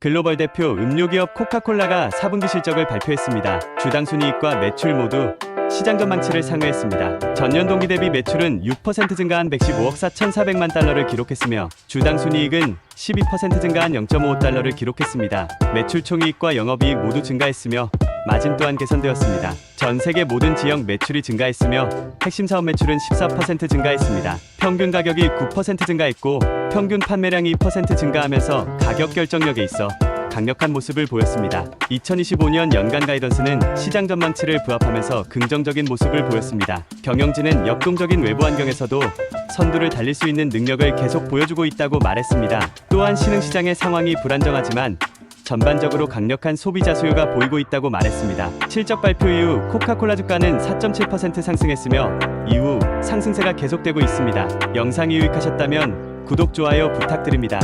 글로벌 대표 음료기업 코카콜라가 4분기 실적을 발표했습니다. 주당 순이익과 매출 모두 시장 전망치를 상회했습니다. 전년 동기 대비 매출은 6% 증가한 115억 4,400만 달러를 기록했으며 주당 순이익은 12% 증가한 0.55달러를 기록했습니다. 매출 총이익과 영업이익 모두 증가했으며 마진 또한 개선되었습니다. 전 세계 모든 지역 매출이 증가했으며 핵심 사업 매출은 14% 증가했습니다. 평균 가격이 9% 증가했고 평균 판매량이 2% 증가하면서 가격 결정력에 있어 강력한 모습을 보였습니다. 2025년 연간 가이던스는 시장 전망치를 부합하면서 긍정적인 모습을 보였습니다. 경영진은 역동적인 외부 환경에서도 선두를 달릴 수 있는 능력을 계속 보여주고 있다고 말했습니다. 또한 신흥 시장의 상황이 불안정하지만 전반적으로 강력한 소비자 수요가 보이고 있다고 말했습니다. 실적 발표 이후 코카콜라 주가는 4.7% 상승했으며 이후 상승세가 계속되고 있습니다. 영상이 유익하셨다면 구독, 좋아요 부탁드립니다.